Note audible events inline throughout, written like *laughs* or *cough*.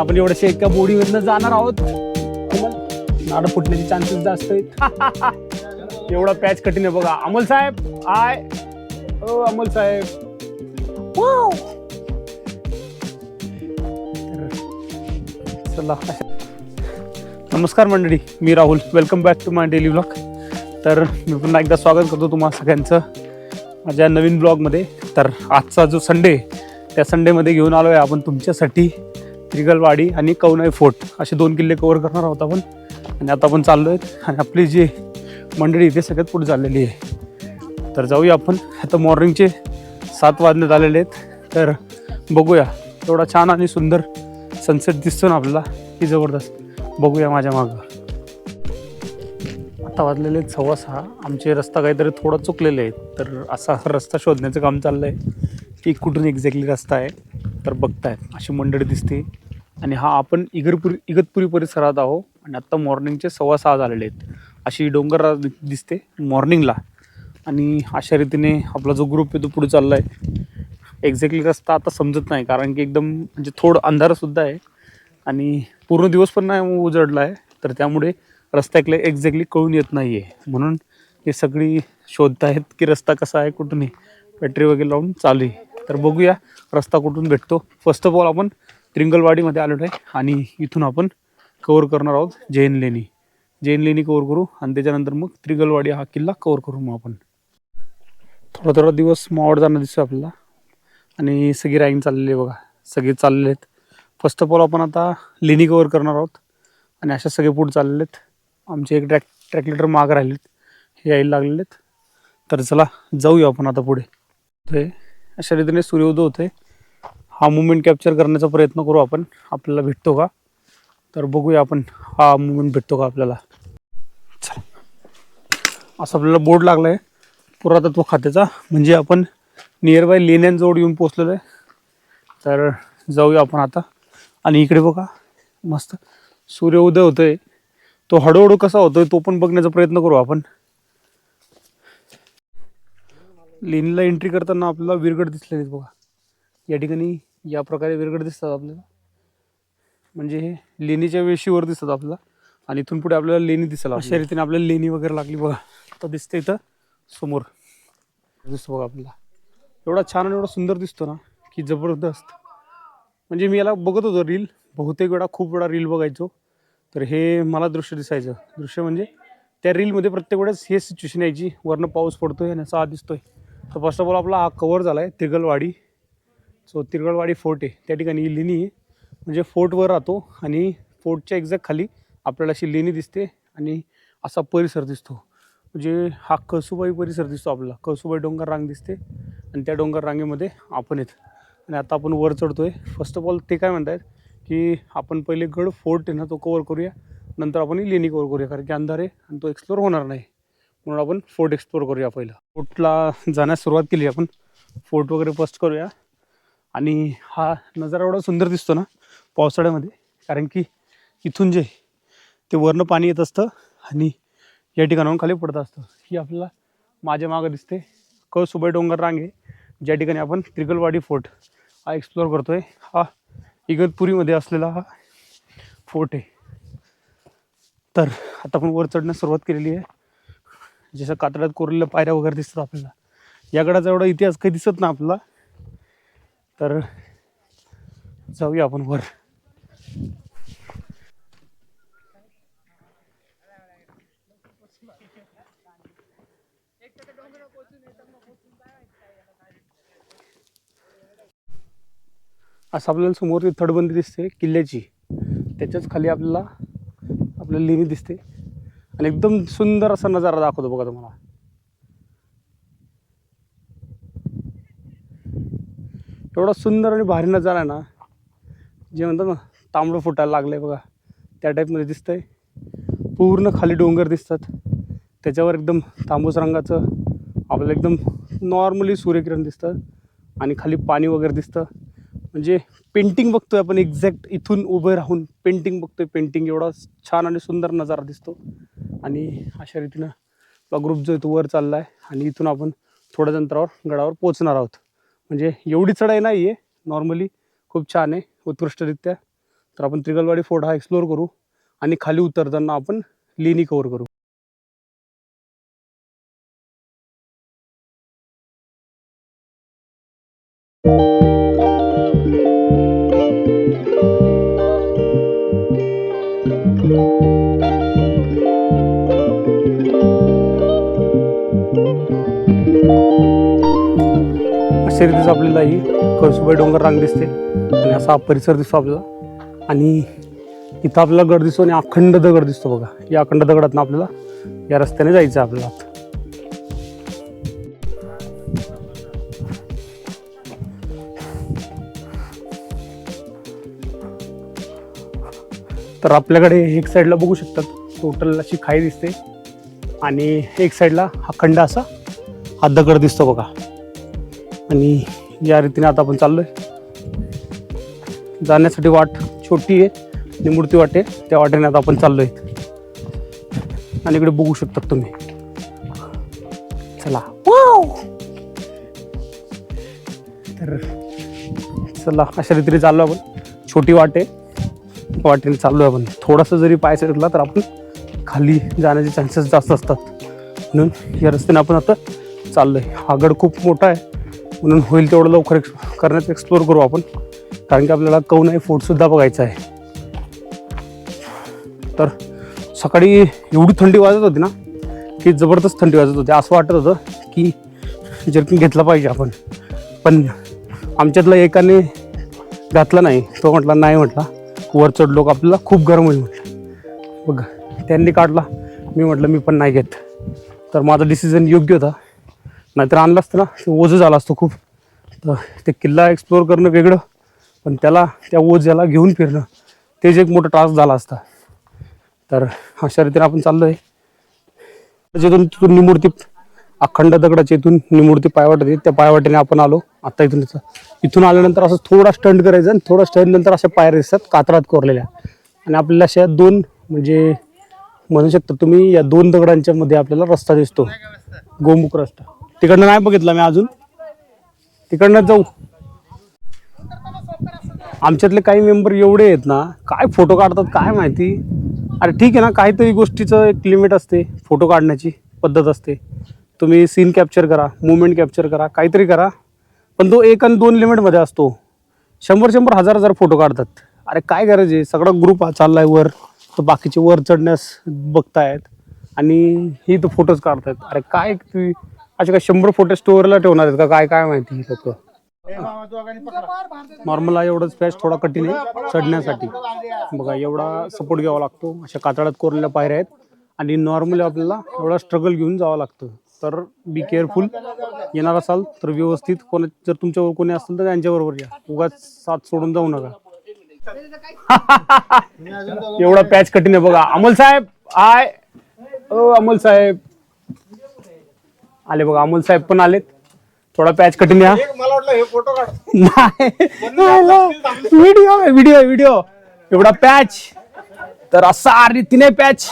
आता आपण एवढ्याशा एका बोडीवरनं जाणार आहोत. नाड फुटण्याचे चान्सेस जास्त आहेत. *laughs* एवढा पॅच कठीण आहे बघा. अमोल साहेब आय. ओ अमोल साहेब. चला. नमस्कार मंडळी मी Rahul. Welcome back to my daily blog तर मी पुन्हा एकदा स्वागत करतो तुम्हा सगळ्यांचं माझ्या नवीन ब्लॉगमध्ये तर आजचा जो संडे त्या संडेमध्ये घेऊन आलो आहे आपण तुमच्यासाठी. त्रिगलवाडी आणि कवनाई फोर्ट असे दोन किल्ले कवर करणार आहोत आपण. आणि आता आपण चाललो आहेत आणि आपली जी मंडळी इथे सगळ्यात पुढे चाललेली आहे. तर जाऊया आपण. आता मॉर्निंगचे सात वाजण्यात आलेले आहेत. तर बघूया. एवढा छान आणि सुंदर सनसेट दिसतो ना आपल्याला. की जबरदस्त. बघूया माझ्या मागं. आता वाजलेले आहेत सव्वा सहा. आमचे रस्ता काहीतरी थोडा चुकलेले आहेत. तर असा रस्ता शोधण्याचं काम चाललं आहे की कुठून एक्झॅक्टली रस्ता आहे. तर बघतायत. अशी मंडळी दिसते. आणि हा आपण इगरपुरी इगतपुरी परिसरात आहो आणि आत्ता मॉर्निंगचे सव्वा सहा झालेले आहेत. अशी डोंगर दिसते मॉर्निंगला आणि अशा रीतीने आपला जो ग्रुप आहे तो पुढे चालला आहे एक्झॅक्टली रस्ता आता समजत नाही कारण की एकदम म्हणजे थोडं अंधारसुद्धा आहे. आणि पूर्ण दिवस पण नाही उजडला आहे तर त्यामुळे रस्ता एक्झॅक्टली कळून येत नाही आहे म्हणून हे सगळी शोधतायत की रस्ता कसा आहे कुठून आहे. बॅटरी वगैरे लावून चालू आहे. तर बघूया रस्ता कुठून भेटतो. फर्स्ट ऑफ ऑल आपण त्रिंगलवाडीमध्ये आलेलो आहे आणि इथून आपण कवर करणार आहोत जैन लेणी. जैन लेणी कवर करू आणि त्याच्यानंतर मग त्रिगलवाडी हा किल्ला कवर करू मग आपण. थोडा थोडा दिवस मावळ जाणं दिसतो आपल्याला. आणि सगळी राईंग चाललेली आहे बघा. सगळे चाललेले आहेत. फर्स्ट ऑफ ऑल आपण आता लेणी कवर करणार आहोत. आणि अशा सगळे पुढे चाललेले आहेत. आमचे एक ट्रॅक ट्रॅकलेटर माग राहिलेत. हे यायला लागलेले आहेत. तर चला जाऊया आपण आता पुढे. ते अशा रीतीने सूर्योदय होते हा मुवमेंट कॅप्चर करण्याचा प्रयत्न करू आपण. आपल्याला भेटतो का? तर बघूया आपण हा मुवमेंट भेटतो का आपल्याला. असं आपल्याला बोर्ड लागला आहे पुरातत्व खात्याचा. म्हणजे आपण नियर बाय लेण्यांजवळ येऊन पोचलेलो आहे. तर जाऊया आपण आता. आणि इकडे बघा. मस्त. सूर्योदय होतोय. तो हळूहळू कसा होतोय तो पण बघण्याचा प्रयत्न करू आपण. लेणीला एंट्री करताना आपल्याला विरगड दिसलेले बघा. या ठिकाणी या प्रकारे विरगड दिसतात आपल्याला. म्हणजे हे लेणीच्या वेशीवर दिसतात आपल्याला. आणि इथून पुढे आपल्याला लेणी दिसायला अशा रीतीने आपल्याला लेणी वगैरे लागली बघा. तर दिसते इथं समोर. दिसतो बघा आपल्याला. एवढा छान आणि एवढा सुंदर दिसतो ना की जबरदस्त. म्हणजे मी याला बघत होतो रील बहुतेक वेळा खूप वेळा रील बघायचो. तर हे मला दृश्य दिसायचं. दृश्य म्हणजे त्या रीलमध्ये प्रत्येक वेळेस हे सिच्युएशन यायची. वरनं पाऊस पडतोय आणि असा दिसतोय. तर फर्स्ट ऑफ ऑल आपला हा कवर झाला आहे तिरगलवाडी सो तिरगडवाडी फोर्ट आहे. त्या ठिकाणी ही लेणी आहे म्हणजे फोर्टवर राहतो आणि फोर्टच्या एक्झॅक्ट खाली आपल्याला अशी लेणी दिसते आणि असा परिसर दिसतो. म्हणजे हा कळसुबाई परिसर दिसतो आपला कळसुबाई डोंगर रांग दिसते आणि त्या डोंगर रांगेमध्ये आपण येत. आणि आता आपण वर चढतो आहे फर्स्ट ऑफ ऑल ते काय म्हणतायत की आपण पहिले गड फोर्ट आहे ना तो कवर करूया. नंतर आपण ही लेणी कवर करूया कारण की अंधार आहे आणि तो एक्सप्लोर होणार नाही. म्हणून आपण फोर्ट एक्सप्लोर करूया पहिला. फोर्टला जाण्यास सुरुवात केली आपण. फोर्ट वगैरे फर्स्ट करूया. आणि हा नजारा एवढा सुंदर दिसतो ना पावसाळ्यामध्ये कारण की इथून जे ते वरनं पाणी येत असतं आणि या ठिकाणाहून खाली पडत असतं. ही आपल्याला माझ्या मागं दिसते. क सुबई डोंगर रांग आहे ज्या ठिकाणी आपण त्रिगलवाडी फोर्ट हा एक्सप्लोअर करतो आहे हा इगतपुरीमध्ये असलेला हा फोर्ट आहे. तर आता आपण वर चढण्यास सुरुवात केलेली आहे. जसं कातड्यात कोरलेल्या पायऱ्या वगैरे दिसतात आपल्याला. या गडाचा एवढा इतिहास काही दिसत ना आपल्याला. तर जाऊया आपण वर. असं आपल्याला समोर ती थडबंदी दिसते किल्ल्याची. त्याच्याच खाली आपल्याला आपल्याला लेणी दिसते. आणि एकदम सुंदर असा नजारा दाखवतो बघा तुम्हाला. एवढा सुंदर आणि भारी नजारा आहे ना. जे म्हणतात ना तांबडं फुटायला लागलं आहे बघा. त्या टाईपमध्ये दिसतं आहे पूर्ण खाली डोंगर दिसतात. त्याच्यावर एकदम तांबूस रंगाचं आपल्याला एकदम नॉर्मली सूर्यकिरण दिसतं. आणि खाली पाणी वगैरे दिसतं. म्हणजे पेंटिंग बघतो आहे आपण एक्झॅक्ट इथून उभे राहून पेंटिंग बघतो आहे पेंटिंग एवढा छान आणि सुंदर नजारा दिसतो. आणि अशा रीतीनं आपला ग्रुप जो आहे तो वर चालला आहे आणि इथून आपण थोड्याच अंतरावर गडावर पोचणार आहोत. म्हणजे एवढी चढाई नाही आहे नॉर्मली खूप छान आहे उत्कृष्टरित्या. तर आपण त्रिगलवाडी फोर्ट हा एक्सप्लोअर करू आणि खाली उतरताना आपण लेणी कव्हर करू. परिसर दिसतो आपल्याला ही कळसुबाई डोंगर रांग दिसते. आणि असा परिसर दिसतो आपल्याला. आणि इथं आपल्याला गड दिसतो आणि अखंड दगड दिसतो बघा. या अखंड दगडातनं आपल्याला या रस्त्याने जायचं आहे आपल्याला तर आपल्याकडे एक साईडला बघू शकतात टोटल अशी खाई दिसते. आणि एक साईडला हा खंड असा हा दगड दिसतो बघा. आणि या रीतीने आता आपण चाललो आहे जाण्यासाठी वाट छोटी आहे आणि मूर्ती वाट आहे. त्या वाटेने आता आपण चाललो आहे आणि इकडे बघू शकतात तुम्ही. चला. तर चला अशा रीतीने चाललो आपण. छोटी वाट आहे. वाटेने चाललोय आपण. थोडासा जरी पाय सरकला तर आपण खाली जाण्याचे चान्सेस जास्त असतात. म्हणून या रस्त्याने आपण आता चाललो आहे हा गड खूप मोठा आहे. म्हणून होईल तेवढं लवकर एक्स करण्यात एक्सप्लोअर करू आपण. कारण की आपल्याला कौनाई फोर्टसुद्धा बघायचं आहे. तर सकाळी एवढी थंडी वाजत होती ना की जबरदस्त थंडी वाजत होती. असं वाटत होतं की जर्किन घेतला पाहिजे आपण. पण आमच्यातला एकाने घातला नाही. तो म्हटला नाही म्हटला वर चढलो आपल्याला खूप गरम होईल म्हटलं. बघ त्यांनी काढला. मी म्हटलं मी पण नाही घेत. तर माझा डिसिजन योग्य होता. नाहीतर आणलं असतं ना ते ओझं झालं असतं खूप. तर ते किल्ला एक्सप्लोअर करणं वेगळं पण त्याला त्या ओझ्याला घेऊन फिरणं तेच एक मोठं टास्क झाला असता. तर अशा रीतीने आपण चाललो आहे जिथून तिथून निमूर्ती अखंड दगडाच्या इथून निमूर्ती पायवाट येते. त्या पायवाटेने आपण आलो. आता इथून इथून आल्यानंतर असं थोडा स्टंट करायचं आणि थोडा स्टंट नंतर अशा पायऱ्या दिसतात कातरात कोरलेल्या. आणि आपल्याला अशा दोन म्हणजे म्हणू शकता तुम्ही या दोन दगडांच्या मध्ये आपल्याला रस्ता दिसतो. गोमुख रस्ता. तिकडनं नाही बघितला मी अजून. तिकडनं जाऊ. आमच्यातले काही मेंबर एवढे आहेत ना काय फोटो काढतात काय माहिती? अरे ठीक आहे ना काहीतरी गोष्टीचं एक लिमिट असते फोटो काढण्याची पद्धत असते. तुम्ही सीन कॅप्चर करा मुवमेंट कॅप्चर करा काहीतरी करा. पण तो एक आणि दोन लिमिटमध्ये असतो. शंभर शंभर हजार हजार फोटो काढतात. अरे काय गरज आहे? सगळा ग्रुप हा चाललाय वर. तर बाकीचे वर चढण्यास बघतायत. आणि ही तर फोटोज काढतायत. अरे काय तुम्ही असे काय शंभर फोटो स्टोअरला ठेवणार आहेत का? काय काय माहिती लोक? नॉर्मल आहे एवढंच पॅच थोडा कठीण आहे चढण्यासाठी. बघा एवढा सपोर्ट घ्यावा लागतो. अशा कातळात कोरलेल्या पायऱ्या आहेत. आणि नॉर्मली आपल्याला एवढा स्ट्रगल घेऊन जावं लागतं. तर बी केअरफुल येणार असाल तर व्यवस्थित. कोणा जर तुमच्यावर कोणी असेल तर त्यांच्याबरोबर या. उगाच साथ सोडून जाऊ नका. *laughs* एवढा पॅच कठीण आहे. बघा अमोल साहेब आय. ओ अमोल साहेब. आले बघा अमोल साहेब पण आलेत. थोडा पॅच. मला वाटलं हे फोटो काढ. नाही. व्हिडिओ व्हिडिओ व्हिडिओ एवढा पॅच. तर असा रीतीने पॅच.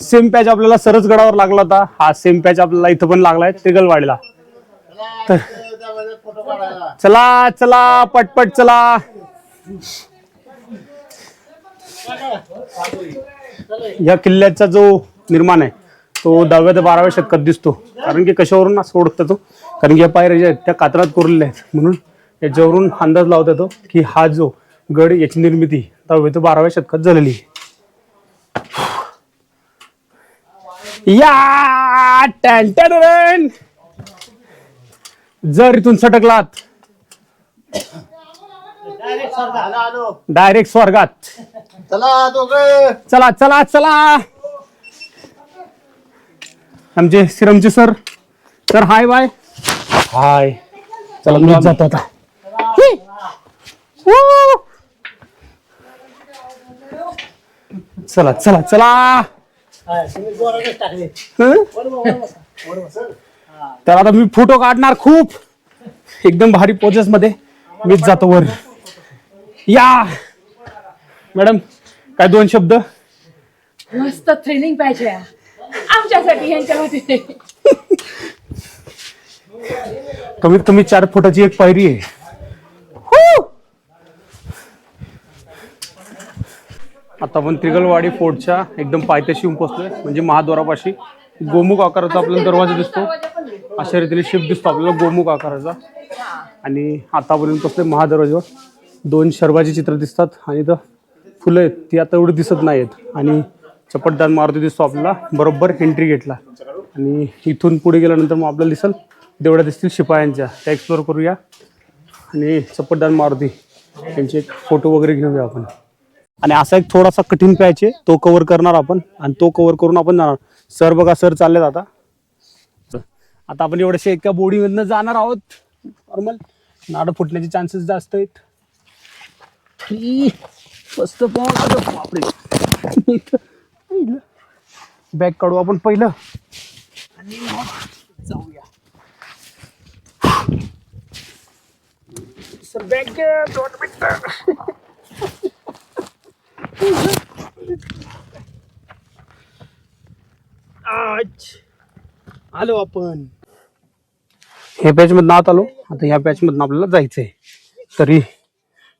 सेम पॅच आपल्याला सरस गडावर लागला होता. हा सेम पॅच आपल्याला इथं पण लागलाय त्रिगलवाडीला तर चला चला पटपट चला. या किल्ल्याचा जो निर्माण आहे. तो दहाव्या ते बाराव्या शतकात दिसतो. कारण की कशावरून ओळखता तो. कारण की या पायऱ्या ज्या आहेत त्या कातरात कोरलेल्या आहेत. म्हणून याच्यावरून अंदाज लावता येतो की हा जो गड याची निर्मिती दहाव्या ते बाराव्या शतकात झालेली आहे. या! टॅन टॅन जर इथून सटकलात. डायरेक्ट स्वर्गात चला चला चला. आमचे सिरमचे sir. Sir hi bye. Hi. चला मी जातो आता. ही. चला चला चला. हं? तर आता मी फोटो काढणार खूप. एकदम भारी पोजेस मध्ये. मीच जातो वर. या. मॅडम काय दोन शब्द? मस्त ट्रेनिंग पाहिजे. आमच्यासाठी यांच्यासाठी कमीत कमी चार फुटाची एक पायरी आहे. हू! आता आपण त्रिगलवाडी फोर्टच्या एकदम पायथ्याशी येऊन पोहोचलोय. म्हणजे महाद्वारापाशी गोमुख आकाराचा आपल्याला दरवाजा दिसतो. अशा रीतीने शिफ्ट दिसतो आपल्याला गोमुख आकाराचा. आणि आतापर्यंत पोहोचलोय महादरवाज्यावर दोन शर्वाचे चित्र दिसतात आणि इथं फुलं आहेत. ती आता एवढी दिसत नाहीत आणि चपटदान मारुती दिसतो आपल्याला बरोबर एंट्री गेटला आणि इथून पुढे गेल्यानंतर मग आपल्याला दिसेल देवड्या दिसतील शिपायांच्या. त्या एक्सप्लोर करूया. आणि चपटदान मारुती त्यांचे एक फोटो वगैरे घेऊया आपण. आणि असा एक थोडासा कठीण पॅच आहे तो कवर करणार आपण. आणि तो कवर करून आपण जाणार. सर बघा सर चाललेत आता. आता आपण एवढ्याशा एका बोडीमधनं जाणार आहोत. नॉर्मल नाडं फुटण्याचे चान्सेस जास्त आहेत. मस्त बापरे. बॅग काढू आपण पहिलं. आणि मग जाऊया. सर बॅग दोन मिनिटं. आज आलो आपण. हे पॅच मधनं आत आलो. आता ह्या पॅच मधनं आपल्याला जायचंय. तरी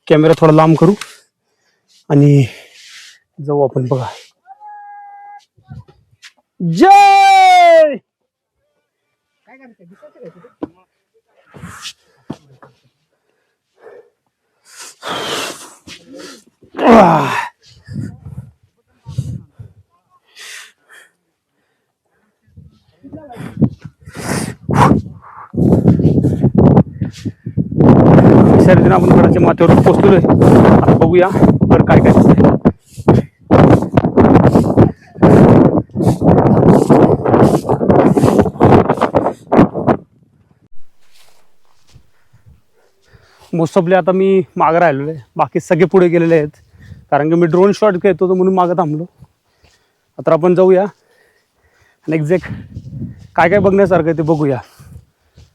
कॅमेरा थोडा लांब करू. आणि जाऊ आपण बघा. जय! रीतीने आपण गडाच्या माथ्यावर पोहोचलोय आता बघूया वर काय काय मोस्ट ऑफली आता मी मागं राहिलेलो आहे. बाकी सगळे पुढे गेलेले आहेत. कारण की मी ड्रोन शॉट घेतो तर म्हणून मागं थांबलो. आता आपण जाऊया. आणि एक्झॅक्ट काय काय बघण्यासारखं आहे ते बघूया.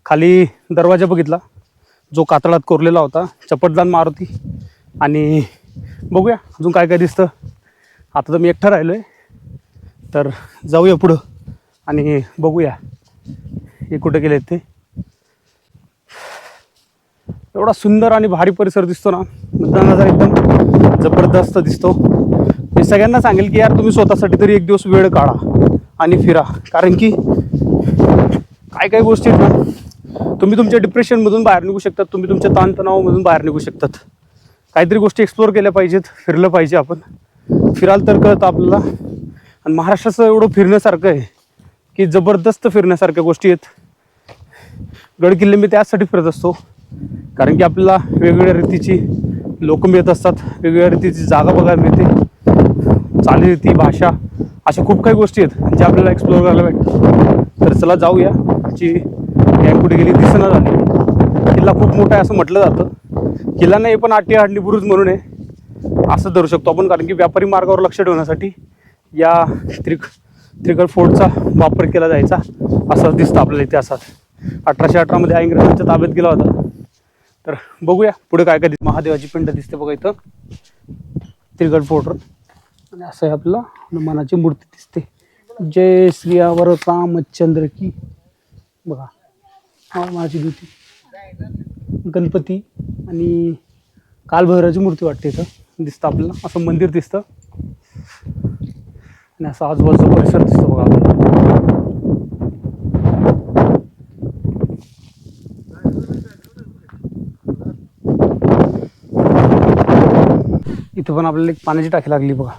खाली दरवाजा बघितला. जो कातळात कोरलेला होता. चपटदान मारुती. आणि बघूया अजून काय काय दिसतं. आता तर मी एकटा राहिलो आहे तर जाऊया पुढं. आणि बघूया. हे कुठं गेले ते? एवढा सुंदर आणि भारी परिसर दिसतो ना. मतदानाचा एकदम जबरदस्त दिसतो. मी सगळ्यांना सांगेल की यार तुम्ही स्वतःसाठी तरी एक दिवस वेळ काढा आणि फिरा. कारण की काय काय गोष्टी आहेत ना तुम्ही तुमच्या डिप्रेशनमधून बाहेर निघू शकतात तुम्ही तुमच्या ताणतणावामधून बाहेर निघू शकतात. काहीतरी गोष्टी एक्सप्लोर केल्या पाहिजेत फिरलं पाहिजे आपण. फिराल तर कळतं आपल्याला. आणि महाराष्ट्राचं एवढं फिरण्यासारखं आहे की जबरदस्त फिरण्यासारख्या गोष्टी आहेत. गड किल्ले मी त्यासाठी फिरत असतो. कारण की आपल्याला वेगवेगळ्या रीतीची लोक मिळत असतात वेगवेगळ्या रीतीची जागा बघायला मिळते चालीरीती भाषा अशा खूप काही गोष्टी आहेत ज्या आपल्याला एक्सप्लोर करायला भेटतात. तर चला जाऊया. जी गँग कुठे गेली दिसणं झाली. किल्ला खूप मोठा आहे असं म्हटलं जातं. किल्ला नाही पण आटी हाडणी बुरुज म्हणून आहे. असं धरू शकतो आपण कारण की व्यापारी मार्गावर लक्ष ठेवण्यासाठी या त्रिक त्रिकट फोर्टचा वापर केला जायचा. असं दिसतं आपल्याला इतिहासात. अठराशे अठरामध्ये इंग्रजांच्या ताब्यात गेला होता. तर बघूया पुढे काय काय महादेवाची पिंड दिसते बघा इथं. त्रिगड फोर्टवर आणि असं आहे आपल्याला हनुमानाची मूर्ती दिसते. जय श्रियावर रामचंद्र की. बघा. हनुमानाची माझी मूर्ती. गणपती आणि कालभैराची मूर्ती वाटते इथं. दिसतं आपल्याला. असं मंदिर दिसतं. आणि असं आजूबाजूचा परिसर दिसतो बघा आपल्याला. इथं पण आपल्याला एक पाण्याची टाकी लागली बघा.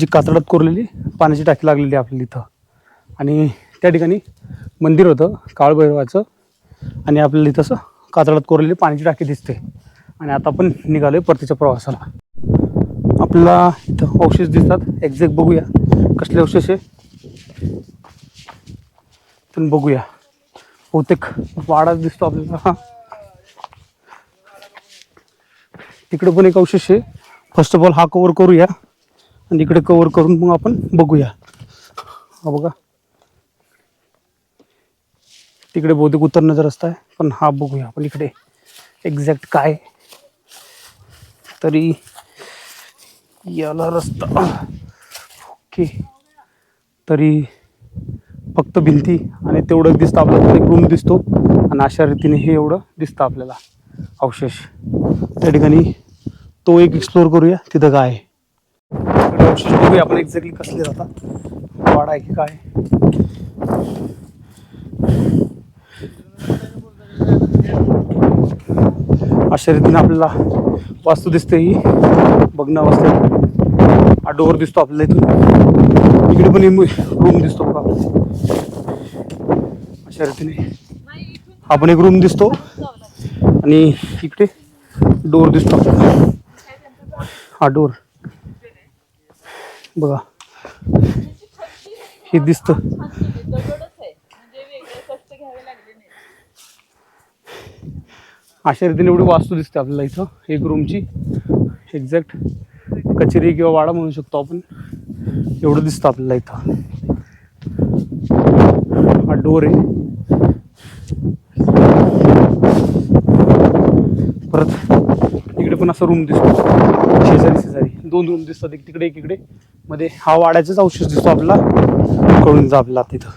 जी कातडात कोरलेली पाण्याची टाकी लागलेली आहे आपल्याला इथं. आणि त्या ठिकाणी मंदिर होतं काळभैरवाचं. आणि आपल्याला इथं असं कातडात कोरलेली पाण्याची टाकी दिसते. आणि आता आपण निघालोय परतीच्या प्रवासाला. आपल्याला इथं अवशेष दिसतात. एक्झॅक्ट बघूया कसले अवशेष आहे. पण बघूया. बहुतेक वाडा दिसतो आपल्याला. हां. तिकडं पण एक अवशेष आहे. फर्स्ट ऑफ ऑल हा कवर करूया. आणि इकडे कवर करून मग आपण बघूया. हा बघा. तिकडे बहुतेक उतरण्याचा रस्ता आहे पण हा बघूया आपण इकडे. एक्झॅक्ट काय? तरी याला रस्ता. ओके तरी फक्त भिंती आणि तेवढं दिसतं आपल्याला. एक रूम दिसतो. आणि अशा रीतीने हे एवढं दिसतं आपल्याला. अवशेष. त्या ठिकाणी तो एक एक्सप्लोर करूया तिथं काय आहे. बघूया आपण एक्झॅक्टली कसले जातात वाडा आहे की काय अशा रीतीने आपल्याला वास्तू दिसते ही. बघणं वास्तू. हा डोअर दिसतो आपल्याला इथून. इकडे पण रूम दिसतो बघा. अशा रीतीने हा पण एक रूम दिसतो. आणि इकडे डोअर दिसतो आपल्याला. हा डोर बघा. हे दिसत. अशा रीतीने एवढी वास्तू दिसते आपल्याला इथं एक रूमची एक्झॅक्ट कचेरी किंवा वाडा म्हणू शकतो आपण. एवढं दिसतं आपल्याला इथं. हा डोर आहे. परत पण असा रूम दिसतो. शेजारी शेजारी. दोन रूम दिसतात. एक तिकडे एक इकडे. मध्ये हा वाड्याचाच अवशेष दिसतो आपला कळून जा आपला तिथं.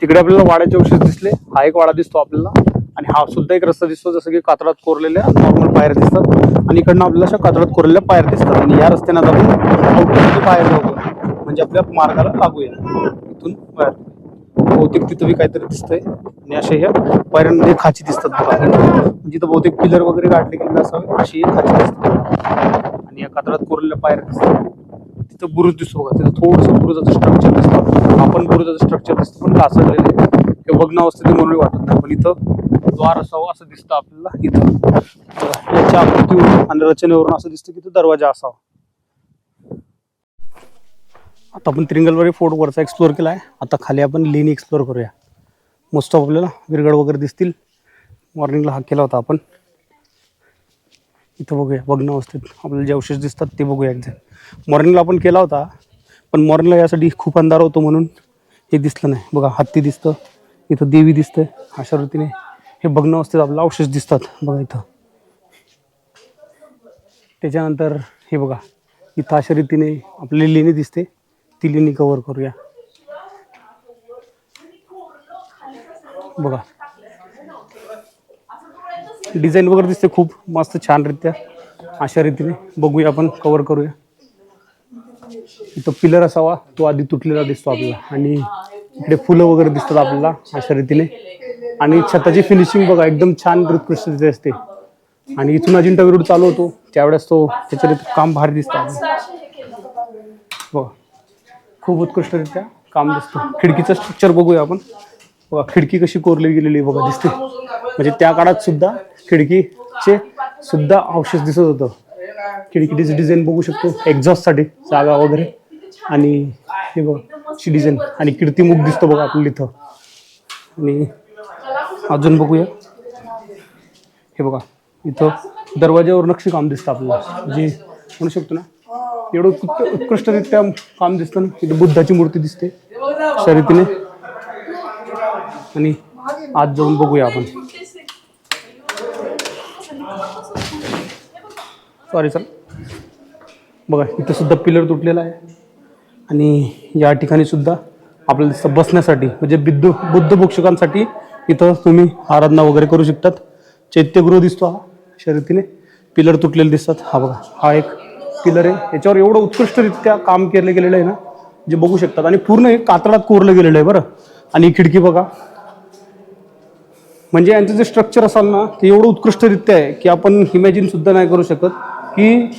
तिकडे आपल्याला वाड्याचे अवशेष दिसले. हा एक वाडा दिसतो आपल्याला. आणि हा सुद्धा एक रस्ता दिसतो. जसं की कातळात कोरलेल्या नॉर्मल पायऱ्या दिसतात. आणि इकडनं आपल्याला अशा कातळात कोरलेल्या पायऱ्या दिसतात. आणि या रस्त्यानं जाऊन आपण आउटमध्ये बाहेर जाऊ म्हणजे आपल्या मार्गाला लागूया. इथून बाहेर बहुतेक तिथं बी काहीतरी दिसतंय. आणि अशा ह्या पायऱ्यांमध्ये खाची दिसतात बघा. म्हणजे इथं बहुतेक पिलर वगैरे गाठले गेलेले असावे अशी एक खाची दिसते. आणि या कातळात कोरलेल्या पायऱ्या दिसतात. तिथं बुरुज दिसतो बघा. तिथं थोडंसं बुरुजाचं स्ट्रक्चर दिसतं. आपण बुरुजाचं स्ट्रक्चर दिसतं पण घासळलेलं आहे. हे बघणं अवस्थेत म्हणून वाटत नाही. पण इथं द्वार असावं असं दिसतं आपल्याला. इथं. याच्या आकृतीवरून आणि रचनेवरून असं दिसतं की तो दरवाजा असावा. आता आपण त्रिंगलवाडी फोर्ट वरचा एक्सप्लोर केला आहे आता खाली आपण लेणी एक्सप्लोर करूया. मोस्ट ऑफ आपल्याला विरगड वगैरे दिसतील. मॉर्निंगला हा केला होता आपण. इथं बघूया बघणं अवस्थेत आपल्याला जे अवशेष दिसतात ते बघूया एक्झॅक्ट मॉर्निंगला आपण केला होता पण मॉर्निंगला यासाठी खूप अंधार होतो म्हणून हे दिसलं नाही. बघा हत्ती दिसतं इथं देवी दिसतं अशा रीतीने हे बघणं अवस्थेत आपल्याला अवशेष दिसतात. बघा इथं. त्याच्यानंतर हे बघा इथं अशा रीतीने आपली लेणी दिसते. तिलीने कवर करूया. बघा. डिझाईन वगैरे दिसते खूप मस्त छानरित्या. अशा रीतीने बघूया आपण कवर करूया. इथं पिलर असावा तो आधी तुटलेला दिसतो आपल्याला. आणि इकडे फुलं वगैरे दिसतात आपल्याला अशा रीतीने. आणि छताची फिनिशिंग बघा एकदम छान उत्कृष्ट तिथे असते. आणि इथून अजिंठा विरुद्ध चालू होतो. त्यावेळेस तो त्याच्या काम भारी दिसतं बघा. खूप उत्कृष्टरित्या काम दिसतं. खिडकीचं स्ट्रक्चर बघूया आपण. बघा खिडकी कशी कोरली गेलेली आहे बघा दिसते. म्हणजे त्या काळात सुद्धा खिडकीचे सुद्धा अवशेष दिसत होतं. खिडकीची डिझाईन बघू शकतो एक्झॉस्टसाठी जागा वगैरे. आणि हे बघा ची डिझाईन. आणि कीर्तिमुख दिसतो बघा आपल्याला इथं. आणि अजून बघूया. हे बघा इथं दरवाज्यावर नक्षीकाम दिसतं आपल्याला. जे म्हणू शकतो ना एवढं उत्कृष्टरित्या काम दिसतं ना. तिथं बुद्धाची मूर्ती दिसते. शर्यतीने आणि आज जाऊन बघूया आपण. सॉरी सर बघा इथं सुद्धा पिलर तुटलेला आहे. आणि या ठिकाणी सुद्धा आपल्याला दिसतं बसण्यासाठी म्हणजे बुद्ध बुद्ध भिक्षुकांसाठी इथं तुम्ही आराधना वगैरे करू शकतात. चैत्यगृह दिसतो हा. शर्यतीने पिलर तुटलेले दिसतात. हा बघा हा एक पिलर आहे याच्यावर एवढं उत्कृष्टरित्या काम केलं गेलेलं आहे ना जे बघू शकतात. आणि पूर्ण हे कातळात कोरलं गेलेलं आहे बरं. आणि खिडकी बघा. म्हणजे यांचं जे स्ट्रक्चर असाल ना ते एवढं उत्कृष्टरित्या आहे की आपण इमॅजिन सुद्धा नाही करू शकत की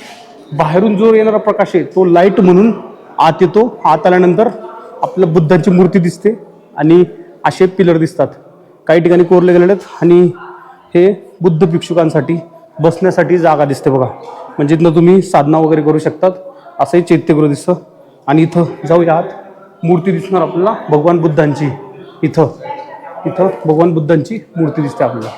बाहेरून जो येणारा प्रकाश आहे तो लाइट म्हणून आत येतो. आत आल्यानंतर आपल्या बुद्धांची मूर्ती दिसते आणि असे पिलर दिसतात. काही ठिकाणी कोरले गेलेले आहेत. आणि हे बुद्ध भिक्षुकांसाठी बसण्यासाठी जागा दिसते बघा. म्हणजे इथनं तुम्ही साधना वगैरे करू शकतात. असंही चैत्यगृह दिसतं. आणि इथं जाऊया आत. मूर्ती दिसणार आपल्याला भगवान बुद्धांची. इथं. इथं भगवान बुद्धांची मूर्ती दिसते आपल्याला.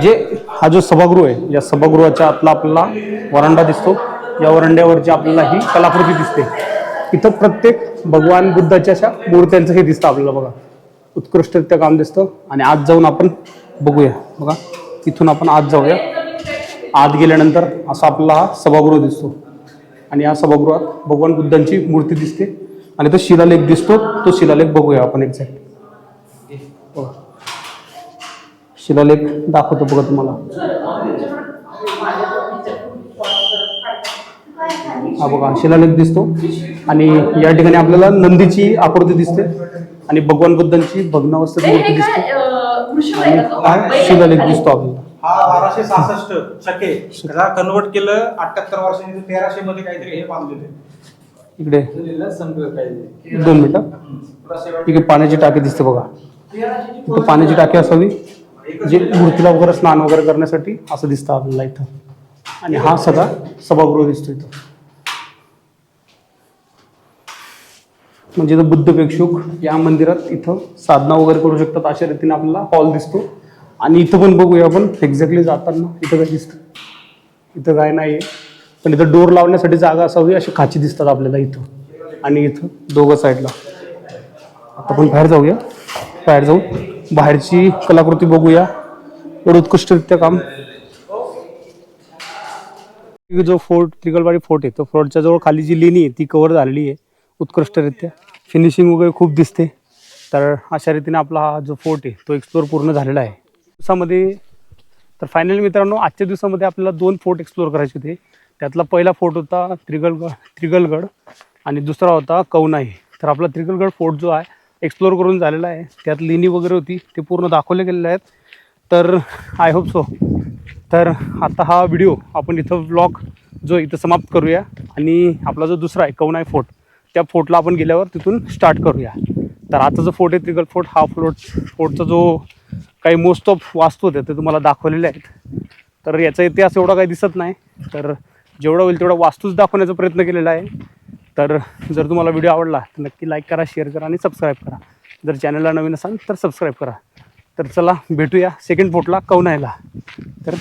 जे हा जो सभागृह आहे या सभागृहाच्या आतला आपल्याला वरांडा दिसतो. या वरांड्यावरची आपल्याला ही कलाकृती दिसते. इथं प्रत्येक भगवान बुद्धाच्या अशा मूर्त्यांचं हे दिसतं आपल्याला बघा. उत्कृष्टरित्या काम दिसतं. आणि आज जाऊन आपण बघूया. बघा इथून आपण आज जाऊया. आत गेल्यानंतर असा आपला हा सभागृह दिसतो. आणि या सभागृहात भगवान बुद्धांची मूर्ती दिसते. आणि तो शिलालेख दिसतो. तो शिलालेख बघूया आपण एक्झॅक्ट शिलालेख दाखवतो बघा तुम्हाला. हा बघा शिलालेख दिसतो. आणि या ठिकाणी आपल्याला नंदीची आकृती दिसते. आणि भगवान बुद्धांची भग्नावस्थेत मूर्ती दिसते. हा शिलालेख? दिसतो आपल्याला. हा बाराशे सहासष्ट शके त्याला कन्वर्ट केलं अठ्याहत्तर वर्षांनी. तेराशे मध्ये काहीतरी हे बांधलेले इकडे. दोन मिनिटं. आहे पाण्याची टाकी दिसते बघा. इथं पाण्याची टाकी असावी. जे मूर्तीला वगैरे स्नान वगैरे करण्यासाठी असं दिसतं आपल्याला इथं. आणि हा सगळा सभागृह दिसतो इथं. म्हणजे इथं बुद्ध भिक्षुक या मंदिरात इथं साधना वगैरे करू शकतात अशा रीतीने आपल्याला हॉल दिसतो. आणि इथं पण बघूया आपण एक्झॅक्टली जाताना इथं काय दिसतं. इथं काय नाही पण इथं डोर लावण्यासाठी जागा असावी अशी खाची दिसतात आपल्याला इथं. आणि इथं दोघं साईडला आता आपण बाहेर जाऊया. बाहेर जाऊ बाहेरची कलाकृती बघूया. एवढं उत्कृष्टरित्या काम. जो फोर्ट त्रिकलवाडी फोर्ट आहे. तो फोर्टच्या जवळ खाली जी लेणी आहे ती कव्हर झालेली आहे. उत्कृष्टरित्या. फिनिशिंग वगैरे खूप दिसते. तर अशा रीतीने आपला हा जो फोर्ट आहे तो एक्सप्लोर पूर्ण झालेला आहे. दिवसामध्ये तर फायनली मित्रांनो आजच्या दिवसामध्ये आपल्याला दोन फोर्ट एक्सप्लोर करायचे होते. त्यातला पहिला फोर्ट होता त्रिगलगड त्रिगलगड आणि दुसरा होता कवनाई. तर आपला त्रिगलगड फोर्ट जो आहे एक्सप्लोर करून झालेला आहे. त्यात लेणी वगैरे होती ते पूर्ण दाखवले गेलेले आहेत. तर आय होप सो तर आता हा व्हिडिओ आपण इथं ब्लॉग जो इथं समाप्त करूया. आणि आपला जो दुसरा आहे कवनाई फोर्ट त्या फोर्टला आपण गेल्यावर तिथून स्टार्ट करूया. तर आता जो फोर्ट आहे त्रिगल फोर्ट हा फ्लोट फोर्टचा जो काही मोस्ट ऑफ वास्तू होत्या ते तुम्हाला दाखवलेले आहेत. तर याचा इतिहास एवढा काही दिसत नाही. तर जेवढं होईल तेवढा वास्तूच दाखवण्याचा प्रयत्न केलेला आहे. तर जर तुम्हाला व्हिडिओ आवडला तर नक्की लाईक करा शेअर करा आणि सबस्क्राईब करा. जर चॅनलला नवीन असाल तर सबस्क्राईब करा. तर चला भेटूया सेकंड फोर्टला कवनायला तर